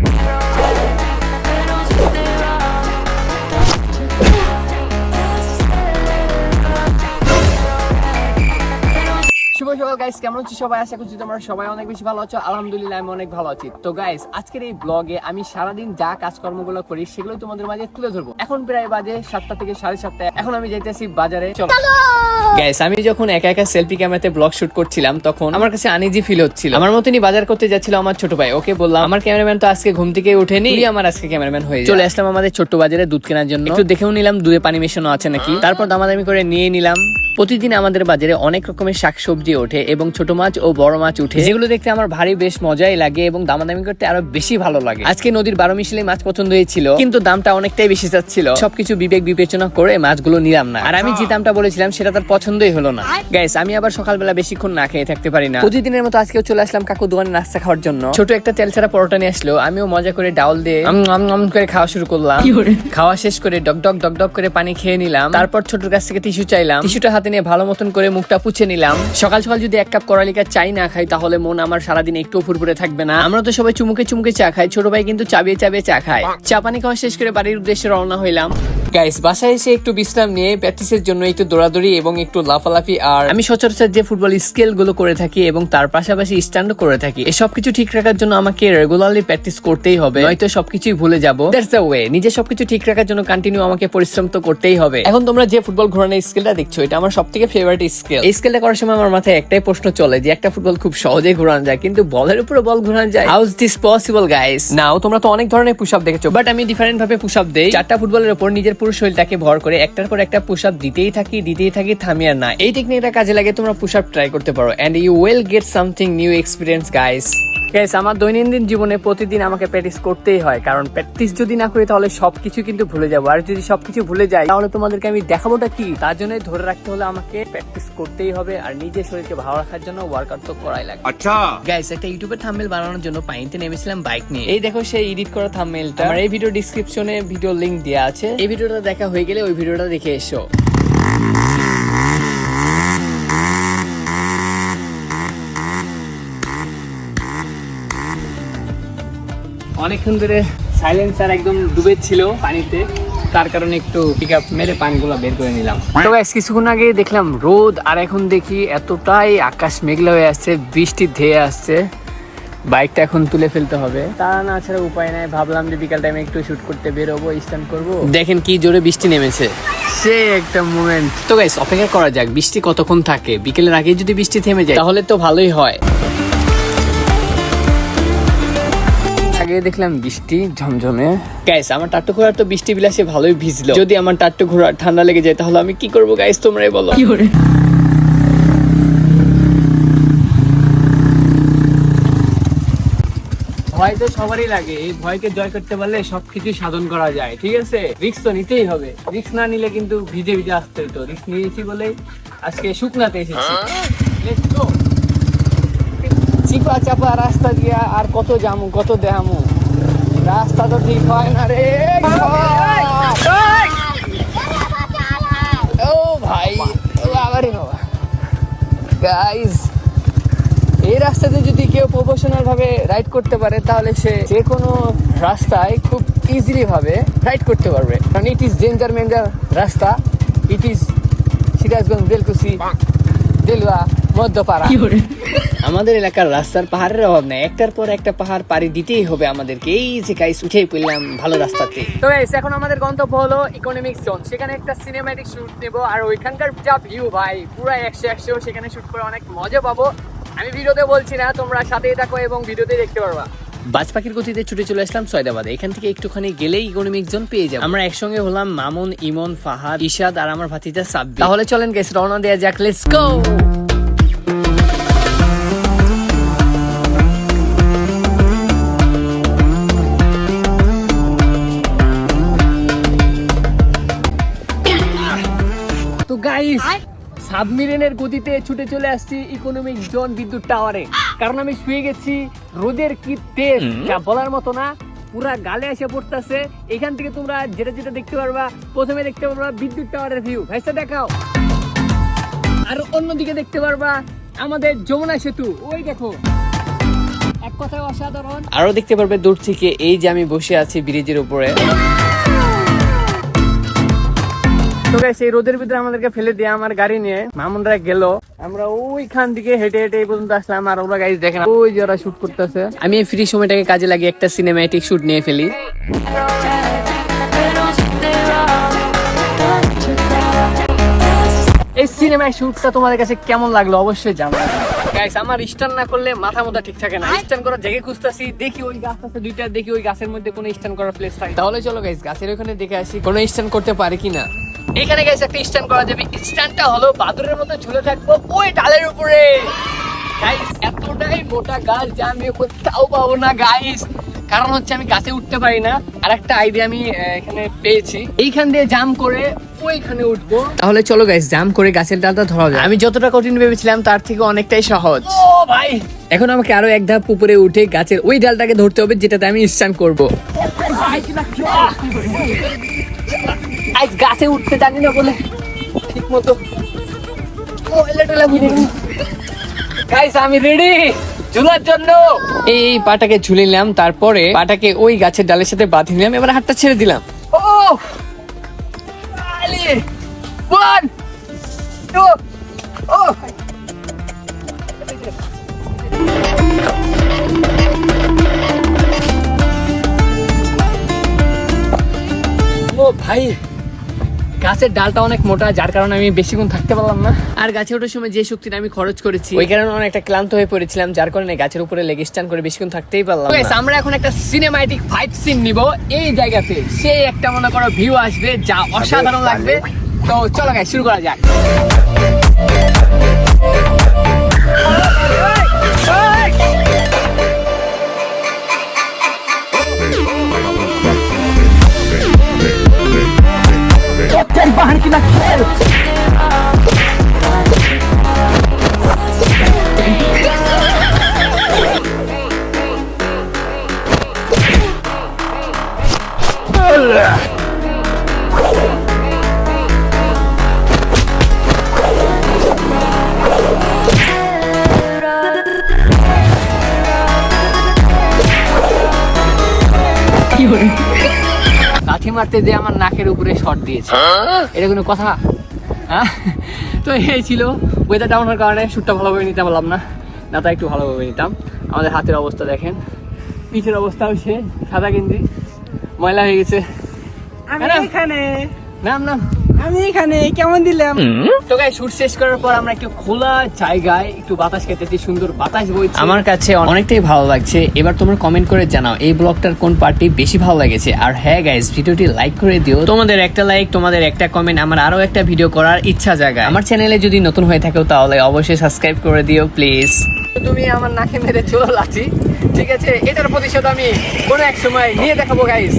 শুভ সকাল গাইস কেমন আছো সবাই? আশা করছি তোমরা সবাই অনেক বেশি ভালো আছো। আলহামদুলিল্লাহ, আমি অনেক ভালো আছি। তো গাইস আজকের এই ব্লগে আমি সারাদিন যা কাজকর্মগুলো করি, সেগুলো তোমাদের মাঝে তুলে ধরবো। এখন প্রায় বাজে সাতটা থেকে সাড়ে সাতটা এখন আমি যাইতেছি বাজারে। চলো! গাইস আমি যখন একা একা সেলফি ক্যামেরাতে ব্লগ শুট করছিলাম তখন আমার কাছে আনিজি ফিল হচ্ছিল। আমার মতনই বাজার করতে যাচ্ছিল আমার ছোট ভাই। ওকে বললাম আমার ক্যামেরাম্যান তো আজকে ঘুম থেকে উঠেনি তুই আমার আজকে ক্যামেরাম্যান হয়ে যা। চলে আসলাম আমাদের ছোট্ট বাজারে দুধ কেনার জন্য। একটু দেখেও নিলাম দুধে পানি মেশানো আছে নাকি? তারপর দামাদামি করে নিয়ে নিলাম। প্রতিদিন আমাদের বাজারে অনেক রকমের শাকসবজি ওঠে এবং ছোট মাছ ও বড় মাছ উঠে যেগুলো দেখতে আমার ভারী বেশ মজাই লাগে এবং দামাদামি করতে আরও বেশি ভালো লাগে। আজকে নদীর বারো মিশালি মাছ পছন্দ হয়েছিল কিন্তু দামটা অনেকটাই বেশি যাচ্ছিল। সবকিছু বিবেক বিবেচনা করে মাছগুলো নিলাম না। আর আমি যে দামটা বলেছিলাম সেটা তার পছন্দই হলো না। গাইস আমি আবার সকালবেলা বেশিক্ষণ না খেয়ে থাকতে পারি না। প্রতিদিনের মতো আজকেও চলে আসলাম কাকু দোকানে নাস্তা খাওয়ার জন্য। ছোট একটা তেল ছাড়া পরোটা নিয়ে আসলো। আমিও মজা করে ডাউল দিয়ে আম আম আম করে খাওয়া শুরু করলাম। খাওয়া শেষ করে ডক ডক ডক ডক করে পানি খেয়ে নিলাম। তারপর ছোটর কাছ থেকে টিস্যু চাইলাম। টিস্যুটা হাতে নিয়ে ভালো মতন করে মুখটা পুছে নিলাম। সকাল সকাল যদি এক কাপ করালিকা চাই না খাই তাহলে মন আমার সারাদিন একটু ফুরফুরে থাকবে না। আমরা তো সবাই চুমুকে চুমুকে চা খাই। ছোট ভাই কিন্তু চাবিয়ে চাবিয়ে চা খায়। চা পানি খাওয়া শেষ করে বাড়ির উদ্দেশ্যে রওনা হইলাম। গাইস বাসায় এসে একটু বিশ্রাম নিয়ে প্র্যাকটিসের জন্য একটু দৌড়াদৌড়ি এবং একটু লাফালাফি আর আমি সচরাচর যে ফুটবল স্কেলগুলো করে থাকি এবং তার পাশাপাশি স্ট্যান্ডও করে থাকি এই সবকিছু ঠিক রাখার জন্য আমাকে রেগুলারলি প্র্যাকটিস করতেই হবে। নয়তো সবকিছুই ভুলে যাব। দ্যাটস দ্য ওয়ে নিজে সবকিছু ঠিক রাখার জন্য কন্টিনিউ আমাকে পরিশ্রম তো করতেই হবে। এখন তোমরা যে ফুটবল ঘোরানোর স্কেলটা দেখছ এটা আমার সব থেকে ফেভারিট স্কেল এই স্কেলটা করার সময় আমার মাথায় একটাই প্রশ্ন চলে যে একটা ফুটবল খুব সহজে ঘোরানো যায় কিন্তু বলের উপরে বল ঘোরানো যায়। How is this possible guys now তোমরা তো অনেক ধরনের পুশ আপ দেখেছ। বাট আমি ডিফারেন্ট ভাবে পুশ আপ দেই। চারটা ফুটবলের উপর নিজের পুরো শরীরটাকে ভর করে একটার পর একটা পুশ আপ দিতেই থাকি দিতেই থাকি, থামি আর না। এই টেকনিকটা কাজে লাগে, তোমরা পুশ আপ ট্রাই করতে পারো। And you will get something new experience guys gas আমার দৈনন্দিন জীবনে প্রতিদিন আমাকে প্র্যাকটিস করতেই হয়। কারণ প্র্যাকটিস যদি না করি তাহলে সবকিছু কিন্তু ভুলে যাব। আর যদি সবকিছু ভুলে যাই তাহলে তোমাদেরকে আমি দেখাবোটা কি? তার জন্য ধরে রাখতে হলে আমাকে প্র্যাকটিস করতেই হবে আর নিজের শরীরকে ভালো রাখার জন্য ওয়ার্কআউট তো করাই লাগে। আচ্ছা। গাইস একটা ইউটিউবে থাম্বনেল বানানোর জন্য পাইনতে নেমেছিলাম বাইক নিয়ে। এই দেখো সেই এডিট করা থাম্বনেলটা আমার এই ভিডিও ডেসক্রিপশনে ভিডিও লিংক দেওয়া আছে। এই ভিডিওটা দেখা হয়ে গেলে ওই ভিডিওটা দেখে এসো। অনেকক্ষণ ধরে সাইলেন্সার একদম ডুবে ছিল পানিতে। তার কারণে একটু পিক আপ মেরে পানিগুলো বের করে নিলাম। তো guys, কিছুক্ষণ আগে দেখলাম রোদ আর এখন দেখি এতটাই আকাশ মেঘলা হয়ে আসছে বৃষ্টি ধেয়ে আসছে। বাইকটা এখন তুলে ফেলতে হবে। তা না ছাড়া উপায় নাই ভাবলাম যে বিকাল টাইমে একটু শুট করতে বেরোবো স্ট্যান্ড করব। দেখেন কি জোরে বৃষ্টি নেমেছে। সে একটা মুমেন্ট তো গাইস অপেক্ষা করা যাক বৃষ্টি কতক্ষণ থাকে? বিকেলের আগে যদি বৃষ্টি থেমে যায় তাহলে তো ভালোই হয়। আগে দেখলাম বৃষ্টি ঝমঝমে। গাইস আমার টাট্টু ঘোড়ার তো বৃষ্টি বিলাসে ভালোই ভিজলো। যদি আমার টাট্টু ঘোড়া ঠান্ডা লেগে যায় তাহলে আমি কি করব গাইস তোমরাই বলো। ভয় তো সবারই লাগে। এই ভয়কে জয় করতে পারলে সবকিছু সাধন করা যায় ঠিক আছে? রিস্ক তো নিতেই হবে। রিস্ক না নিলে কিন্তু ভিজে ভিজে আসতে হতো। রিক্স নিয়েছি বলেই আজকে শুকনাতে এসেছি। Let's go. চিপা চাপা রাস্তা দিয়া আর কত জামু কত দেহামু? রাস্তা তো ঠিক হয় না রে ও ভাই বাবা। গাইস এই রাস্তাতে যদি কেউ প্রফেশনাল ভাবে রাইড করতে পারে তাহলে সে যে কোনো রাস্তায় খুব ইজিলি ভাবে রাইড করতে পারবে। কারণ ইট ইজ ডেঞ্জার মেঞ্জার রাস্তা। It is Sirajganj Belkuchi Delua Madhyapara. আমাদের এলাকার রাস্তার পাহাড়ের অভাব নাই। একটার পর একটা পাহাড় পাড়ি দিতেই হবে আমাদেরকে। এই যে গাইস উঠেই পড়লাম ভালো রাস্তাতে। তো গাইস এখন আমাদের গন্তব্য হলো ইকোনমিক জোন সেখানে একটা সিনেম্যাটিক শুট নেব। আর ওইখানকার যা ভিউ ভাই পুরো একশো একশো সেখানে শুট করে অনেক মজা পাবো। আমি ভিডিওতে বলছি না তোমরা সাথেই থাকো এবং ভিডিওতে দেখতে পারবা। বাজ পাখির গতিতে ছুটে চলে আসলাম সয়দাবাদে। এখান থেকে একটুখানি গেলেই ইকোনমিক জোন পেয়ে যাব। আমরা একসঙ্গে হলাম মামুন ইমন ফাহাদ ইশাদ আর আমার ভাতিজা সাব্বি তাহলে চলেন গেছে রওনা দেয়া যাক লেটস গো সাবমেরিনের গতিতে ছুটে চলে আসছি ইকোনমিক জোন বিদ্যুৎ টাওয়ারে কারণ আমি শুয়ে গেছি রোদের কি তেজ যা বলার মতো না পুরা গালে এসে পড়তেছে। এখান থেকে তোমরা যেটা যেটা দেখতে পারবা প্রথমে দেখতে পারবা বিদ্যুৎ টাওয়ারের ভিউ ভাইসা দেখাও। আর অন্যদিকে দেখতে পারবা আমাদের যমুনা সেতু। ওই দেখো। এক কথায় অসাধারণ। আরও দেখতে পারবে দূর থেকে এই যে আমি বসে আছি ব্রিজের উপরে। তো এই রোদের ভিতরে আমাদেরকে ফেলে দিয়ে আমার গাড়ি নিয়ে মামুনরা গেল। আমরা ওইখান হেঁটে হেঁটে পর্যন্ত আসলাম। আর ওরা ওই শুট করতেছে। আমি ফ্রি সময়টাকে কাজে লাগিয়ে একটা সিনেম্যাটিক শুট নিয়ে ফেলি। এই সিনেমায় শুটটা তোমাদের কাছে কেমন লাগল অবশ্যই জানাবে। গাইস আমার স্ট্যান্ড না করলে মাথা মোটা ঠিক থাকে না। স্ট্যান্ড করার জায়গায় খুঁজতেছি, দেখি ওই গাছ আছে দুইটা, দেখি ওই গাছের মধ্যে কোনো স্ট্যান্ড করার প্লেস থাকে। তাহলে চলো গাইস গাছের ওখানে দেখে আসি, কোনো স্ট্যান্ড করতে পারে কিনা। এখানে গাইস একটা স্ট্যান্ড করা যাবে। স্ট্যান্ডটা হলো বাদুরের মতো ঝুলে থাকব ওই ডালের উপরে। গাইস এতটাই মোটা গাছ যে আমি কোথাও পাবো না গাইস কারণ হচ্ছে আমি গাছে উঠতে পারি না। আর একটা আইডিয়া আমি এখানে পেয়েছি। এইখান দিয়ে জাম করে ওইখানে উঠবো। তাহলে চলো গাইস জাম করে গাছের ডালটা ধরা যায় আমি যতটা কঠিন ভেবেছিলাম তার থেকে অনেকটাই সহজ। ও ভাই। এখন আমাকে আরও এক ধাপ উপরে উঠে গাছের ওই ডালটাকে ধরতে হবে যেটাতে আমি স্ট্যান্ড করব। আজ গাছে উঠতে জানি না বলে ঠিক মতো গাইস আমি রেডি ঝুলার জন্য। এই পাটাকে ঝুলে নিলাম তারপরে পাটাকে ওই গাছের ডালের সাথে বাঁধি নিলাম এবার হাতটা ছেড়ে দিলাম। ও ওয়ান টু ও ও ভাই। গাছের ডালটা অনেক মোটা যার কারণে আমি বেশিক্ষণ থাকতে পারলাম না। আর গাছে ওঠার সময় যে শক্তিটা আমি খরচ করেছি। ওই কারণে অনেকটা ক্লান্ত হয়ে পড়েছিলাম যার কারণে গাছের উপরে লেগে স্ট্যান্ড করে বেশিক্ষণ থাকতেই পারলাম আমরা এখন একটা সিনেমাটিক ফাইভ সিন নিব। এই জায়গাতে সেই একটা মনে করো ভিউ আসবে যা অসাধারণ লাগবে। তো চলো গাই শুরু করা যাক। तेरी बहन की ना खेल You're লাথি মারতে দিয়ে আমার নাকের উপরে শর্ট দিয়েছে। এটা কোনো কথা? হ্যাঁ? তো এই ছিল ওয়েদার ডাউন হওয়ার কারণে শ্যুটটা ভালোভাবে নিতে পারলাম না। না তা একটু ভালোভাবে নিতাম। আমাদের হাতের অবস্থা দেখেন। পিঠের অবস্থাও সে সাদা গেঞ্জি। ময়লা হয়ে গেছে। এখানে। নাম নাম। আমি এখানে কেমন দিলাম? তো গাই শুট শেষ করার পর আমরা একটু খোলা জায়গায় একটু বাতাস খেতেছি সুন্দর বাতাস বইছে। আমার কাছে অনেকটাই ভালো লাগছে। এবার তোমরা কমেন্ট করে জানাও এই ব্লগটার কোন পার্টি বেশি ভালো লেগেছে? আর হ্যাঁ গাইস ভিডিওটি লাইক করে দিও। তোমাদের একটা লাইক তোমাদের একটা কমেন্ট আমার আরও একটা ভিডিও করার ইচ্ছা জায়গা আমার চ্যানেলে যদি নতুন হয়ে থাকো তাহলে অবশ্যই সাবস্ক্রাইব করে দিও প্লিজ তুমি আমার নাকে মেরে চলে লাচি ঠিক আছে? এটার প্রতিশোধ আমি কোনো এক সময় নিয়ে দেখাবো গাইস